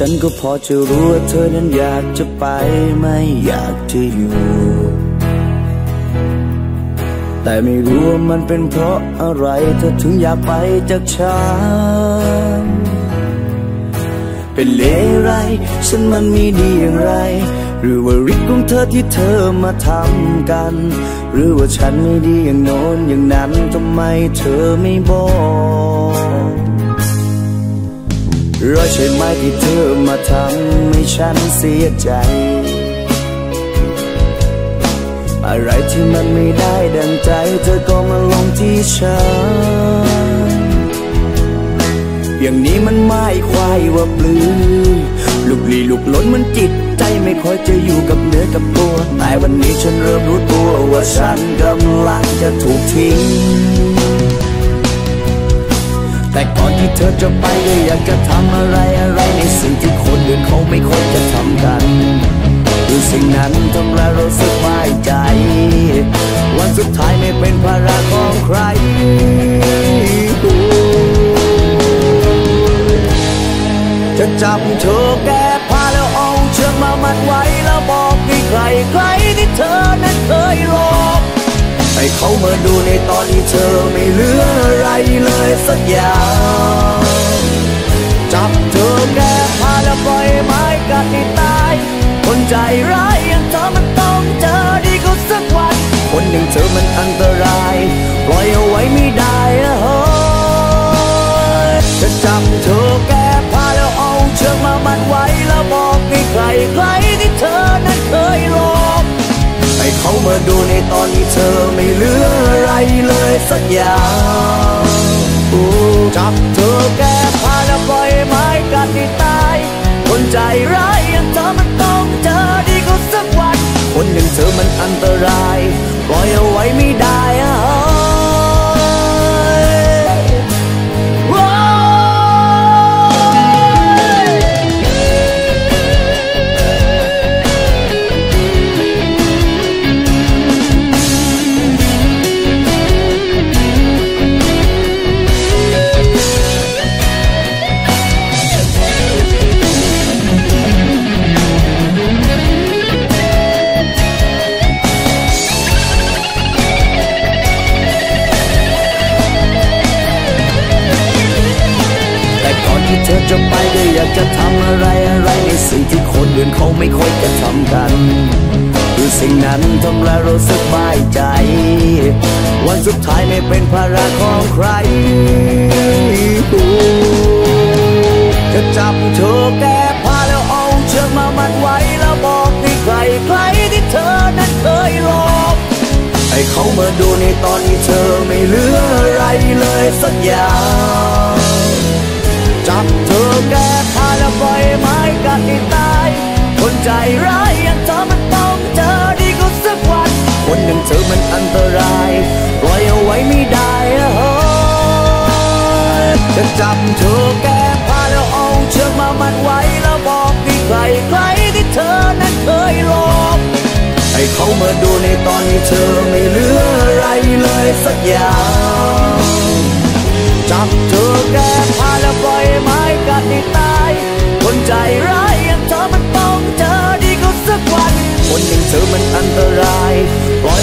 ฉันก็พอจะรู้ว่าเธอนั้นอยากจะไปไม่อยากจะอยู่ แต่ไม่รู้ว่ามันเป็นเพราะอะไร เธอถึงอยากไปจากฉัน เป็นเลไร ฉันมันมีดีอย่างไร หรือว่าฤทธิ์ของเธอที่เธอมาทำกัน หรือว่าฉันไม่ดีอย่างโน้นอย่างนั้นทำไมเธอไม่บอก รอยใช่ไหมที่เธอมาทำให้ฉันเสียใจ อะไรที่มันไม่ได้ดังใจ เธอก็มาลงที่ฉัน อย่างนี้มันไม่ควายว่าปลือลูกลีลูกล้นมันจิตใจไม่ค่อยจะอยู่กับเนื้อกับตัว แต่วันนี้ฉันเริ่มรู้ตัวว่าฉันกำลังจะถูกทิ้ง เธอจะไปก็อยากจะทำอะไรอะไรในสิ่งที่คนอื่นเขาไม่ค่อยจะทำกันคือสิ่งนั้นทำให้เราสบายใจ วันสุดท้ายไม่เป็นภาระของใครจะจับเธอแก้ผ้าแล้วเอาเชือกมามัดไว้แล้วบอกให้ใครใครที่เธอนั้นเคยหลอก ให้เขามาดูในตอนที่เธอไม่เหลืออะไรเลยสักอย่าง จับเธอแก้ผ้าแล้วปล่อยไม้กัดให้ตาย คนใจร้ายอย่างเธอมันต้องเจอดีก็สักวัน คนอย่างเธอมันอันตราย ปล่อยเอาไว้ไม่ได้ เขามาดูในตอนที่เธอไม่เหลืออะไรเลยสักอย่างจับเธอแก ก็อยากจะทำอะไรอะไรในสิ่งที่คนอื่นเขาไม่ค่อยจะทำกันคือสิ่งนั้นทำให้เราสบายใจ วันสุดท้ายไม่เป็นภาระของใครจะจับเธอแก้ผ้าแล้วเอาเชือกมามัดไว้แล้วบอกให้ใครใครที่เธอนั้นเคยหลอกให้เขามาดูในตอนที่เธอไม่เหลืออะไรเลยสักอย่าง คนอย่างเธอมันอันตราย ปล่อยเอาไว้ไม่ได้อะฮะจะจับเธอแก้ผ้าแล้วเอาเชือกมามัดไว้แล้วบอกที่ใครใครที่เธอนั้นเคยหลอกให้เขามาดูในตอนที่เธอไม่เหลืออะไรเลยสักอย่างจับเธอแก้ผ้าแล้วปล่อยไม้กัดให้ตาย คนใจร้ายอย่างเธอมันต้องเจอดีก็สักวัน คนอย่างเธอมัน life.